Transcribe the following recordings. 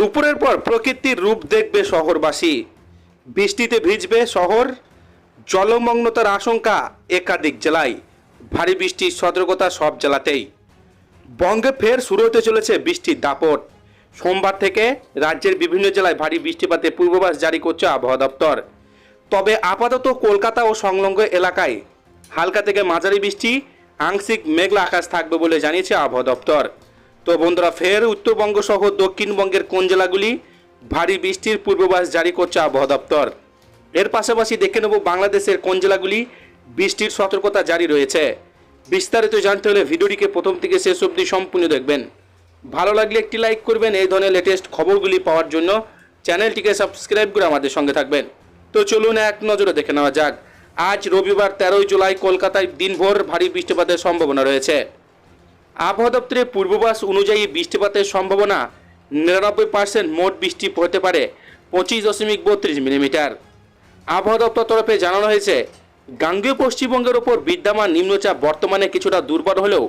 দুপুরের পর প্রকৃতির রূপ দেখবে শহরবাসী। বৃষ্টিতে ভিজবে শহর, জলমগ্নতার আশঙ্কা একাধিক জেলায়। ভারী বৃষ্টির সতর্কতা সব জেলাতেই। বঙ্গে ফের শুরু হতে চলেছে বৃষ্টির দাপট। সোমবার থেকে রাজ্যের বিভিন্ন জেলায় ভারী বৃষ্টিপাতের পূর্বাভাস জারি করছে আবহাওয়া দপ্তর। তবে আপাতত কলকাতা ও সংলগ্ন এলাকায় হালকা থেকে মাঝারি বৃষ্টি, আংশিক মেঘলা আকাশ থাকবে বলে জানিয়েছে আবহাওয়া দপ্তর। তো বন্ধুরা, ফের উত্তরবঙ্গ সহ দক্ষিণবঙ্গের কোন জেলাগুলি ভারী বৃষ্টির পূর্বাভাস জারি করছে আবহাওয়া দপ্তর? এর পাশাপাশি দেখে নেব বাংলাদেশের কোন জেলাগুলি বৃষ্টির সতর্কতা জারি রয়েছে। বিস্তারিত জানতে হলে ভিডিওটিকে প্রথম থেকে শেষ অবধি সম্পূর্ণ দেখবেন। ভালো লাগলে একটি লাইক করবেন, এই ধরনের লেটেস্ট খবরগুলি পাওয়ার জন্য চ্যানেলটিকে সাবস্ক্রাইব করে আমাদের সঙ্গে থাকবেন। তো চলুন এক নজরে দেখে নেওয়া যাক। আজ রবিবার তেরোই জুলাই কলকাতায় দিনভর ভারী বৃষ্টিপাতের সম্ভাবনা রয়েছে। আবহাওয়া দপ্তরের পূর্বাভাস অনুযায়ী বৃষ্টিপাতের সম্ভাবনা নিরানব্বই পার্সেন্ট মোট বৃষ্টি হতে পারে পঁচিশ দশমিক বত্রিশ মিলিমিটার। আবহাওয়া দপ্তর তরফে জানানো হয়েছে, গাঙ্গেয় পশ্চিমবঙ্গের ওপর বিদ্যমান নিম্নচাপ বর্তমানে কিছুটা দুর্বল হলেও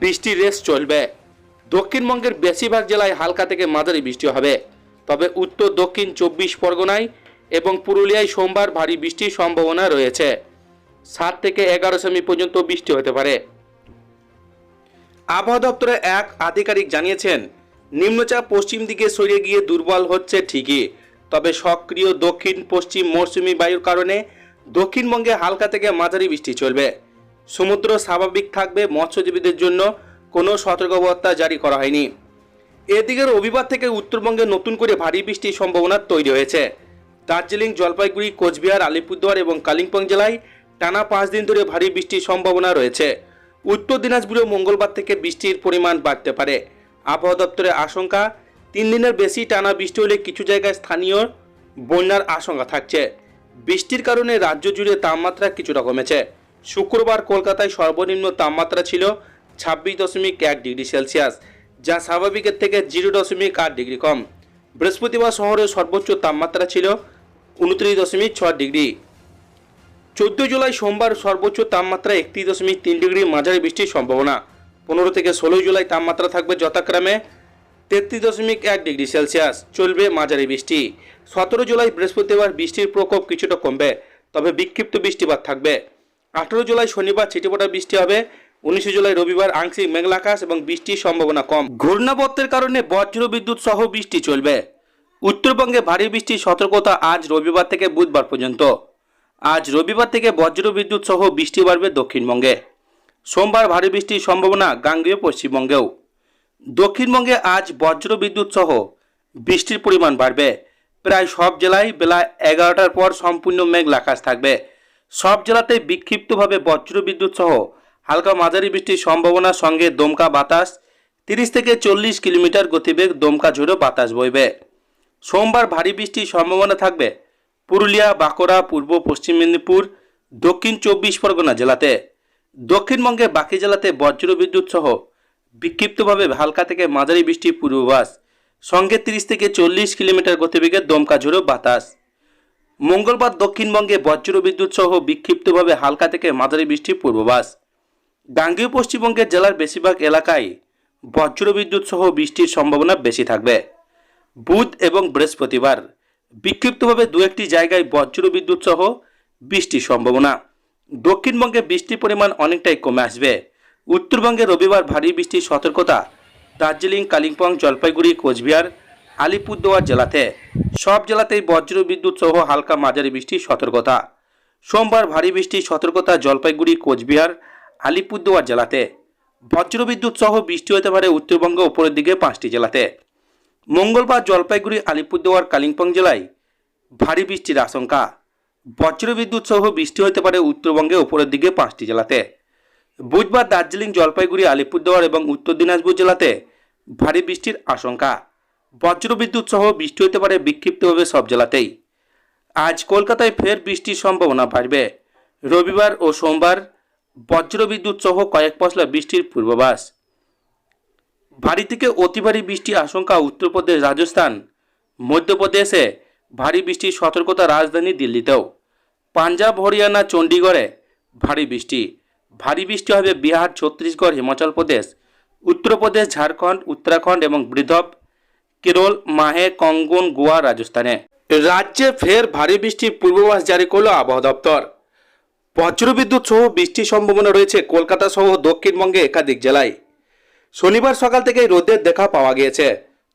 বৃষ্টির রেস চলবে। দক্ষিণবঙ্গের বেশিরভাগ জেলায় হালকা থেকে মাঝারি বৃষ্টি হবে। তবে উত্তর, দক্ষিণ, চব্বিশ পরগনায় এবং পুরুলিয়ায় সোমবার ভারী বৃষ্টির সম্ভাবনা রয়েছে। সাত থেকে এগারো সেমি পর্যন্ত বৃষ্টি হতে পারে। আবহাওয়া দপ্তরের এক আধিকারিক জানিয়েছেন, নিম্নচাপ পশ্চিম দিকে সরে গিয়ে দুর্বল হচ্ছে ঠিকই, তবে সক্রিয় দক্ষিণ পশ্চিম মৌসুমি বায়ুর কারণে দক্ষিণবঙ্গে হালকা থেকে মাঝারি বৃষ্টি চলবে। সমুদ্র স্বাভাবিক থাকবে মৎস্যজীবীদের জন্য, কোনো সতর্কবার্তা জারি করা হয়নি। এদিকে রবিবার থেকে উত্তরবঙ্গে নতুন করে ভারী বৃষ্টির সম্ভাবনা তৈরি হয়েছে। দার্জিলিং, জলপাইগুড়ি, কোচবিহার, আলিপুরদুয়ার এবং কালিম্পং জেলায় টানা পাঁচ দিন ধরে ভারী বৃষ্টির সম্ভাবনা রয়েছে। উত্তর দিনাজপুরে মঙ্গলবার থেকে বৃষ্টির পরিমাণ বাড়তে পারে। আবহাওয়া দপ্তরের আশঙ্কা, তিন দিনের বেশি টানা বৃষ্টি হলে কিছু জায়গায় স্থানীয় বন্যার আশঙ্কা থাকছে। বৃষ্টির কারণে রাজ্য জুড়ে তাপমাত্রা কিছুটা কমেছে। শুক্রবার কলকাতায় সর্বনিম্ন তাপমাত্রা ছিল ছাব্বিশ দশমিক এক ডিগ্রি সেলসিয়াস, যা স্বাভাবিকের থেকে জিরো দশমিক আট ডিগ্রি কম। বৃহস্পতিবার শহরের সর্বোচ্চ তাপমাত্রা ছিল উনত্রিশ দশমিক ছয় ডিগ্রি। চোদ্দ জুলাই সোমবার সর্বোচ্চ তাপমাত্রা একত্রিশ দশমিক তিন ডিগ্রি মাঝারি বৃষ্টির সম্ভাবনা। পনেরো থেকে ষোলোই জুলাই তাপমাত্রা থাকবে যথাক্রমে তেত্রিশ দশমিক এক ডিগ্রি সেলসিয়াস, চলবে মাঝারি বৃষ্টি। সতেরো জুলাই বৃহস্পতিবার বৃষ্টির প্রকোপ কিছুটা কমবে, তবে বিক্ষিপ্ত বৃষ্টিপাত থাকবে। আঠেরো জুলাই শনিবার ছিটেফোঁটা বৃষ্টি হবে, উনিশে জুলাই রবিবার আংশিক মেঘলা আকাশ এবং বৃষ্টির সম্ভাবনা কম। ঘূর্ণাবর্তের কারণে বজ্র বিদ্যুৎ সহ বৃষ্টি চলবে। উত্তরবঙ্গে ভারী বৃষ্টির সতর্কতা আজ রবিবার থেকে বুধবার পর্যন্ত। আজ রবিবার থেকে বজ্র বিদ্যুৎ সহ বৃষ্টি বাড়বে দক্ষিণবঙ্গে। সোমবার ভারী বৃষ্টির সম্ভাবনা গাঙ্গেয় পশ্চিমবঙ্গেও। দক্ষিণবঙ্গে আজ বজ্র বিদ্যুৎ সহ বৃষ্টির পরিমাণ বাড়বে। প্রায় সব জেলায় বেলা এগারোটার পর সম্পূর্ণ মেঘলা আকাশ থাকবে। সব জেলাতে বিক্ষিপ্তভাবে বজ্র বিদ্যুৎ সহ হালকা মাঝারি বৃষ্টির সম্ভাবনার সঙ্গে দমকা বাতাস, তিরিশ থেকে চল্লিশ কিলোমিটার গতিবেগ দমকা ঝোড়ো বাতাস বইবে। সোমবার ভারী বৃষ্টির সম্ভাবনা থাকবে পুরুলিয়া, বাঁকুড়া, পূর্ব, পশ্চিম মেদিনীপুর, দক্ষিণ চব্বিশ পরগনা জেলাতে। দক্ষিণবঙ্গে বাকি জেলাতে বজ্র বিদ্যুৎ সহ বিক্ষিপ্তভাবে হালকা থেকে মাঝারি বৃষ্টির পূর্বাভাস। সঙ্গে তিরিশ থেকে চল্লিশ কিলোমিটার গতিবেগের দমকা ঝোড়ো বাতাস। মঙ্গলবার দক্ষিণবঙ্গে বজ্র বিদ্যুৎ সহ বিক্ষিপ্তভাবে হালকা থেকে মাঝারি বৃষ্টির পূর্বাভাস। গাঙ্গেয় পশ্চিমবঙ্গের জেলার বেশিরভাগ এলাকায় বজ্র বিদ্যুৎ সহ বৃষ্টির সম্ভাবনা বেশি থাকবে। বুধ এবং বৃহস্পতিবার বিক্ষিপ্তভাবে দু একটি জায়গায় বজ্র বিদ্যুৎ সহ বৃষ্টির সম্ভাবনা। দক্ষিণবঙ্গে বৃষ্টির পরিমাণ অনেকটাই কমে আসবে। উত্তরবঙ্গে রবিবার ভারী বৃষ্টির সতর্কতা। দার্জিলিং, কালিম্পং, জলপাইগুড়ি, কোচবিহার, আলিপুরদুয়ার জেলাতে। সব জেলাতেই বজ্র বিদ্যুৎ সহ হালকা মাঝারি বৃষ্টির সতর্কতা। সোমবার ভারী বৃষ্টির সতর্কতা জলপাইগুড়ি, কোচবিহার, আলিপুরদুয়ার জেলাতে। বজ্রবিদ্যুৎ সহ বৃষ্টি হতে পারে উত্তরবঙ্গ উপরের দিকে পাঁচটি জেলাতে। মঙ্গলবার জলপাইগুড়ি, আলিপুরদুয়ার, কালিম্পং জেলায় ভারী বৃষ্টির আশঙ্কা। বজ্রবিদ্যুৎ সহ বৃষ্টি হতে পারে উত্তরবঙ্গে উপরের দিকে পাঁচটি জেলাতে। বুধবার দার্জিলিং, জলপাইগুড়ি, আলিপুরদুয়ার এবং উত্তর দিনাজপুর জেলাতে ভারী বৃষ্টির আশঙ্কা। বজ্রবিদ্যুৎ সহ বৃষ্টি হতে পারে বিক্ষিপ্তভাবে সব জেলাতেই। আজ কলকাতায় ফের বৃষ্টির সম্ভাবনা বাড়বে। রবিবার ও সোমবার বজ্রবিদ্যুৎ সহ কয়েক পশলা বৃষ্টির পূর্বাভাস। ভারী থেকে অতি ভারী বৃষ্টির আশঙ্কা উত্তরপ্রদেশ, রাজস্থান। মধ্যপ্রদেশে ভারী বৃষ্টির সতর্কতা রাজধানী দিল্লিতেও। পাঞ্জাব, হরিয়ানা, চণ্ডীগড়ে ভারী বৃষ্টি। ভারী বৃষ্টি হবে বিহার, ছত্তিশগড়, হিমাচল প্রদেশ, উত্তরপ্রদেশ, ঝাড়খণ্ড, উত্তরাখণ্ড এবং বৃধব কেরল, মাহে, কঙ্গন, গোয়া, রাজস্থানে। রাজ্যে ফের ভারী বৃষ্টির পূর্বাভাস জারি করল আবহাওয়া দপ্তর। বজ্রবিদ্যুৎ সহ বৃষ্টির সম্ভাবনা রয়েছে কলকাতা সহ দক্ষিণবঙ্গে একাধিক জেলায়। শনিবার সকাল থেকে রোদের দেখা পাওয়া গিয়েছে।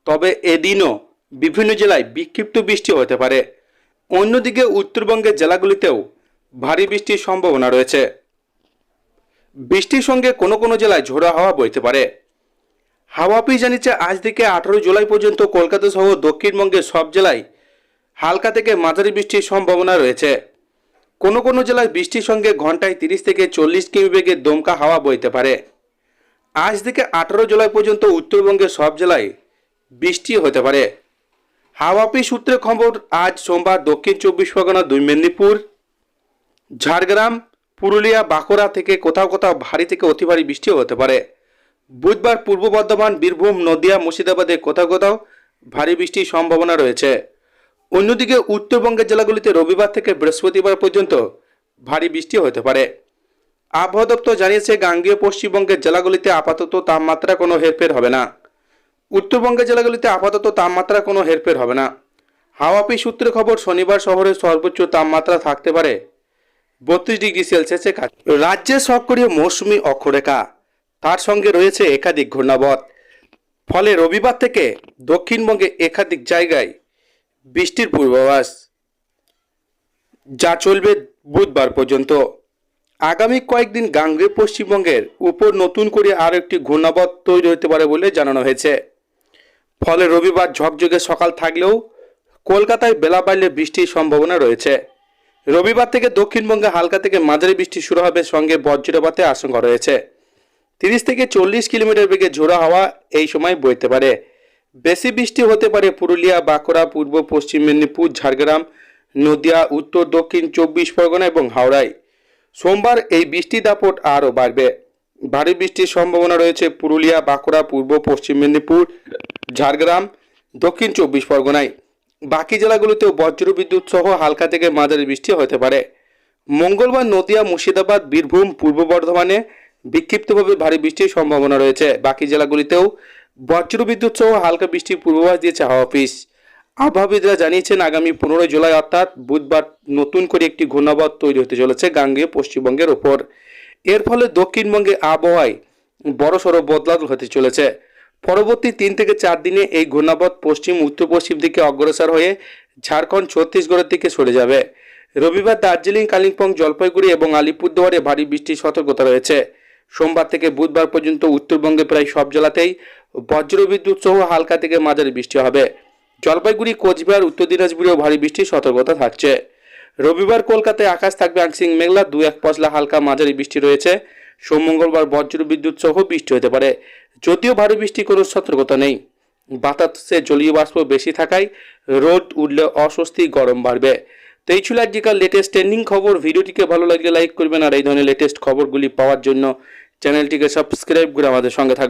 তবে এদিনও বিভিন্ন জেলায় বিক্ষিপ্ত বৃষ্টি হতে পারে। অন্যদিকে উত্তরবঙ্গের জেলাগুলিতেও ভারী বৃষ্টির সম্ভাবনা রয়েছে। বৃষ্টির সঙ্গে কোনো কোনো জেলায় ঝোড়ো হাওয়া বইতে পারে। হাওয়া অফিস জানিয়েছে, আজ থেকে আঠারো জুলাই পর্যন্ত কলকাতা সহ দক্ষিণবঙ্গের সব জেলায় হালকা থেকে মাঝারি বৃষ্টির সম্ভাবনা রয়েছে। কোনো কোনো জেলায় বৃষ্টির সঙ্গে ঘন্টায় তিরিশ থেকে চল্লিশ কিমি বেগে দমকা হাওয়া বইতে পারে। আজ থেকে আঠারো জুলাই পর্যন্ত উত্তরবঙ্গের সব জেলায় বৃষ্টি হতে পারে। হাওয়া অফিস সূত্রে খবর, আজ সোমবার দক্ষিণ চব্বিশ পরগনা, দুই মেদিনীপুর, ঝাড়গ্রাম, পুরুলিয়া, বাঁকুড়া থেকে কোথাও কোথাও ভারী থেকে অতি ভারী বৃষ্টিও হতে পারে। বুধবার পূর্ব বর্ধমান, বীরভূম, নদিয়া, মুর্শিদাবাদে কোথাও কোথাও ভারী বৃষ্টির সম্ভাবনা রয়েছে। অন্যদিকে উত্তরবঙ্গের জেলাগুলিতে রবিবার থেকে বৃহস্পতিবার পর্যন্ত ভারী বৃষ্টি হতে পারে। আবহাওয়া দপ্তর জানিয়েছে, গাঙ্গেয় পশ্চিমবঙ্গের জেলাগুলিতে আপাতত তাপমাত্রা কোনো হেরফের হবে না। উত্তরবঙ্গের জেলাগুলিতে আপাতত তাপমাত্রা কোনো হেরফের হবে না। হাওয়া অফিস সূত্রে খবর, শনিবার শহরের সর্বোচ্চ তাপমাত্রা থাকতে পারে বত্রিশ ডিগ্রি সেলসিয়াসের কাছে রাজ্যে সক্রিয় মৌসুমি অক্ষরেখা। তার সঙ্গে রয়েছে একাধিক ঘূর্ণাবত। ফলে রবিবার থেকে দক্ষিণবঙ্গে একাধিক জায়গায় বৃষ্টির পূর্বাভাস, যা চলবে বুধবার পর্যন্ত। আগামী কয়েকদিন গাঙ্গে পশ্চিমবঙ্গের উপর নতুন করে আরও একটি ঘূর্ণাবত তৈরি হতে পারে বলে জানানো হয়েছে। ফলে রবিবার ঝকঝকে সকাল থাকলেও কলকাতায় বেলা বাড়লে বৃষ্টির সম্ভাবনা রয়েছে। রবিবার থেকে দক্ষিণবঙ্গে হালকা থেকে মাঝারি বৃষ্টি শুরু হবে সঙ্গে বজ্রপাতের আশঙ্কা রয়েছে। তিরিশ থেকে চল্লিশ কিলোমিটার বেগে ঝোড়া হাওয়া এই সময় বইতে পারে। বেশি বৃষ্টি হতে পারে পুরুলিয়া, বাঁকুড়া, পূর্ব পশ্চিম মেদিনীপুর, ঝাড়গ্রাম, নদিয়া, উত্তর, দক্ষিণ, চব্বিশ পরগনা এবং হাওড়ায়। সোমবার এই বৃষ্টি দাপট আরও বাড়বে। ভারী বৃষ্টির সম্ভাবনা রয়েছে পুরুলিয়া, বাঁকুড়া, পূর্ব, পশ্চিম মেদিনীপুর, ঝাড়গ্রাম, দক্ষিণ চব্বিশ পরগনায়। বাকি জেলাগুলোতেও বজ্রবিদ্যুৎ সহ হালকা থেকে মাঝারি বৃষ্টি হতে পারে। মঙ্গলবার নদিয়া, মুর্শিদাবাদ, বীরভূম, পূর্ব বর্ধমানে বিক্ষিপ্তভাবে ভারী বৃষ্টির সম্ভাবনা রয়েছে। বাকি জেলাগুলিতেও বজ্রবিদ্যুৎ সহ হালকা বৃষ্টির পূর্বাভাস দিয়েছে হাওয়া অফিস। আবহাওয়াবিদরা জানিয়েছেন, আগামী পনেরোই জুলাই অর্থাৎ বুধবার নতুন করে একটি ঘূর্ণাবত তৈরি হতে চলেছে গাঙ্গেয় পশ্চিমবঙ্গের ওপর। এর ফলে দক্ষিণবঙ্গে আবহাওয়ায় বড়সড় বদলাল হতে চলেছে। পরবর্তী তিন থেকে চার দিনে এই ঘূর্ণাবত পশ্চিম, উত্তর পশ্চিম দিকে অগ্রসর হয়ে ঝাড়খণ্ড, ছত্তিশগড়ের দিকে সরে যাবে। রবিবার দার্জিলিং, কালিম্পং, জলপাইগুড়ি এবং আলিপুরদুয়ারে ভারী বৃষ্টির সতর্কতা রয়েছে। সোমবার থেকে বুধবার পর্যন্ত উত্তরবঙ্গে প্রায় সব জেলাতেই বজ্রবিদ্যুৎ সহ হালকা থেকে মাঝারি বৃষ্টি হবে। জলপাইগুড়ি, কোচবিহার, উত্তর দিনাজপুরেও ভারী বৃষ্টির সতর্কতা থাকছে। রবিবার কলকাতায় আকাশ থাকবে আংশিক মেঘলা দু এক পশলা হালকা মাঝারি বৃষ্টি রয়েছে। সোম, মঙ্গলবার বজ্র বিদ্যুৎ সহ বৃষ্টি হতে পারে। যদিও ভারী বৃষ্টি কোনো সতর্কতা নেই। বাতাসে জলীয় বাষ্প বেশি থাকায় রোদ উঠলে অস্বস্তি গরম বাড়বে। তো এই ছিল আজকের লেটেস্ট ট্রেন্ডিং খবর। ভিডিওটিকে ভালো লাগলে লাইক করবেন। আর এই ধরনের লেটেস্ট খবরগুলি পাওয়ার জন্য চ্যানেলটিকে সাবস্ক্রাইব করে আমাদের সঙ্গে থাকবেন।